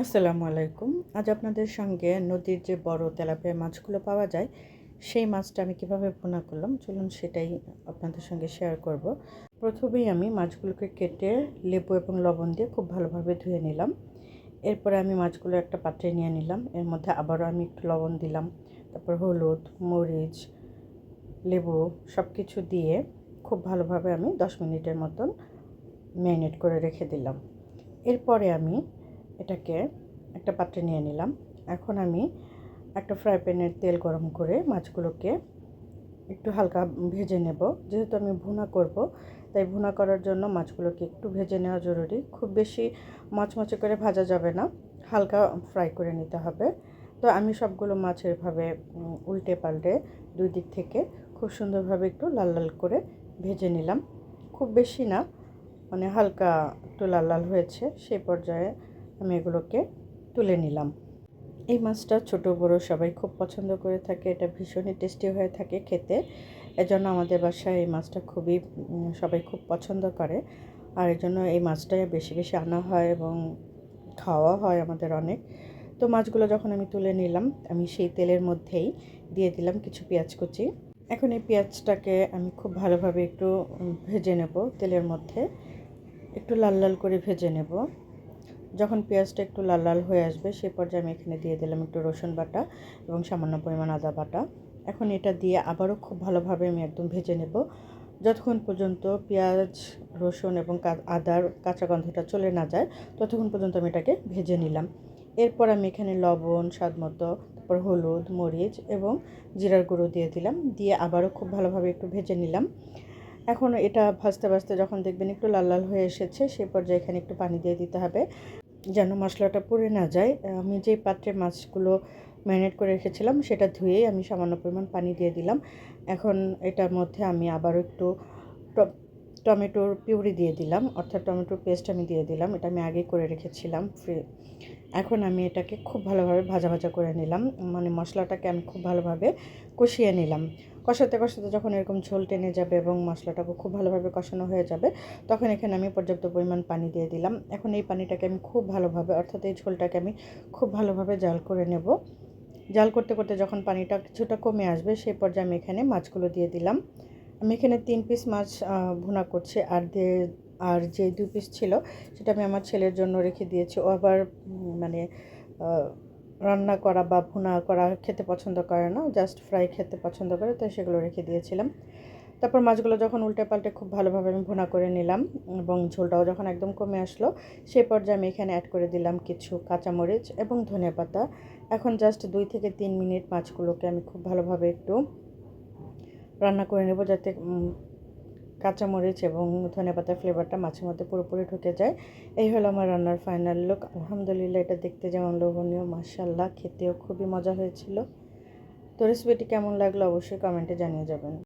আসসালামু আলাইকুম। আজ আপনাদের সঙ্গে নদীর যে বড় তেলাপিয়া মাছগুলো পাওয়া যায়, সেই মাছটা আমি কীভাবে ভুনা করলাম, চলুন সেটাই আপনাদের সঙ্গে শেয়ার করব। প্রথমেই আমি মাছগুলোকে কেটে লেবু এবং লবণ দিয়ে খুব ভালোভাবে ধুয়ে নিলাম। এরপরে আমি মাছগুলো একটা পাত্রে নিয়ে নিলাম। এর মধ্যে আবারও আমি একটু লবণ দিলাম। তারপর হলুদ, মরিচ, লেবু সব কিছু দিয়ে খুব ভালোভাবে আমি দশ মিনিটের মতন ম্যারিনেট করে রেখে দিলাম। এরপরে আমি এটাকে একটা পাত্রে নিয়ে নিলাম। এখন আমি একটা ফ্রাই প্যানের তেল গরম করে মাছগুলোকে একটু হালকা ভেজে নেব। যেহেতু আমি ভুনা করব, তাই ভুনা করার জন্য মাছগুলোকে একটু ভেজে নেওয়া জরুরি। খুব বেশি মচমচে করে ভাজা যাবে না, হালকা ফ্রাই করে নিতে হবে। তো আমি সবগুলো মাছ এভাবে উল্টে পাল্টে দুই দিক থেকে খুব সুন্দরভাবে একটু লাল লাল করে ভেজে নিলাম। খুব বেশি না মানে হালকা একটু লাল লাল হয়েছে, সেই পর্যায়ে আমি এগুলোকে তুলে নিলাম। এই মাছটা ছোট, বড় সবাই খুব পছন্দ করে থাকে। এটা ভীষণই টেস্টি হয়ে থাকে খেতে। এজন্য আমাদের বাসায় এই মাছটা খুবই সবাই খুব পছন্দ করে। আর এই জন্য এই মাছটা বেশি বেশি আনা হয় এবং খাওয়া হয় আমাদের অনেক। তো মাছগুলো যখন আমি তুলে নিলাম, আমি সেই তেলের মধ্যেই দিয়ে দিলাম কিছু পেঁয়াজ কুচি। এখন এই পেঁয়াজটাকে আমি খুব ভালোভাবে একটু ভেজে নেব তেলের মধ্যে। একটু লাল লাল করে ভেজে নেব। যখন পেঁয়াজটা একটু লাল লাল হয়ে আসবে, সে পর্যায়ে আমি এখানে দিয়ে দিলাম একটু রসুন বাটা এবং সামান্য পরিমাণ আদা বাটা। এখন এটা দিয়ে আবারও খুব ভালোভাবে আমি একদম ভেজে নেব। যতক্ষণ পর্যন্ত পেঁয়াজ, রসুন এবং আদার কাঁচা গন্ধটা চলে না যায়, ততক্ষণ পর্যন্ত আমি এটাকে ভেজে নিলাম। এরপর আমি এখানে লবণ, স্বাদ মতো, তারপর হলুদ, মরিচ এবং জিরার গুঁড়ো দিয়ে দিলাম। দিয়ে আবারও খুব ভালোভাবে একটু ভেজে নিলাম। এখন এটা ভাজতে ভাজতে যখন দেখবেন একটু লাল লাল হয়ে এসেছে সেই পর্যায়ে এখানে একটু পানি দিয়ে দিতে হবে। যেন মশলাটা পুড়ে না যায়। আমি যে পাত্রে মাছগুলো ম্যারিনেট করে রেখেছিলাম, সেটা ধুয়েই আমি সামান্য পরিমাণ পানি দিয়ে দিলাম। এখন এটার মধ্যে আমি আবারও একটু টমেটোর পিউরি দিয়ে দিলাম। অর্থাৎ টমেটোর পেস্ট আমি দিয়ে দিলাম। এটা আমি আগেই করে রেখেছিলাম ফ্রি এখন আমি এটাকে খুব ভালোভাবে ভাজা ভাজা করে নিলাম। মানে মশলাটাকে আমি খুব ভালোভাবে কষিয়ে নিলাম। কষাতে কষাতে যখন এরকম ঝোল টেনে যাবে এবং মশলাটাকে খুব ভালোভাবে কষানো হয়ে যাবে, তখন এখানে আমি পর্যাপ্ত পরিমাণ পানি দিয়ে দিলাম। এখন এই পানিটাকে আমি খুব ভালোভাবে অর্থাৎ এই ঝোলটাকে আমি খুব ভালোভাবে জাল করে নেব। জাল করতে করতে যখন পানিটা কিছুটা কমে আসবে, সেই পর্যায়ে আমি এখানে মাছগুলো দিয়ে দিলাম। আমি এখানে তিন পিস মাছ ভুনা করছি। আর দিয়ে আর যে দু পিস ছিল, সেটা আমি আমার ছেলের জন্য রেখে দিয়েছি। ও আবার মানে রান্না করা বা ভুনা করা খেতে পছন্দ করে না জাস্ট ফ্রাই খেতে পছন্দ করে, তাই সেগুলো রেখে দিয়েছিলাম। তারপর মাছগুলো যখন উল্টে পাল্টে খুব ভালোভাবে আমি ভুনা করে নিলাম এবং ঝোলটাও যখন একদম কমে আসলো, সেই পর্যায়ে আমি এখানে অ্যাড করে দিলাম কিছু কাঁচামরিচ এবং ধনে পাতা এখন জাস্ট দুই থেকে তিন মিনিট মাছগুলোকে আমি খুব ভালোভাবে একটু রান্না করে নেব যাতে কাঁচামরিচ এবং ধনে পাতার ফ্লেভারটা মাছের মধ্যে পুরোপুরি ঢুকে যায়। এই হলো আমার রান্নার ফাইনাল লুক আলহামদুলিল্লাহ, এটা দেখতে যেমন লোভনীয় মার্শাল্লাহ খেতেও খুবই মজা হয়েছিল। তো রেসিপিটি কেমন লাগল অবশ্যই কমেন্টে জানিয়ে যাবেন।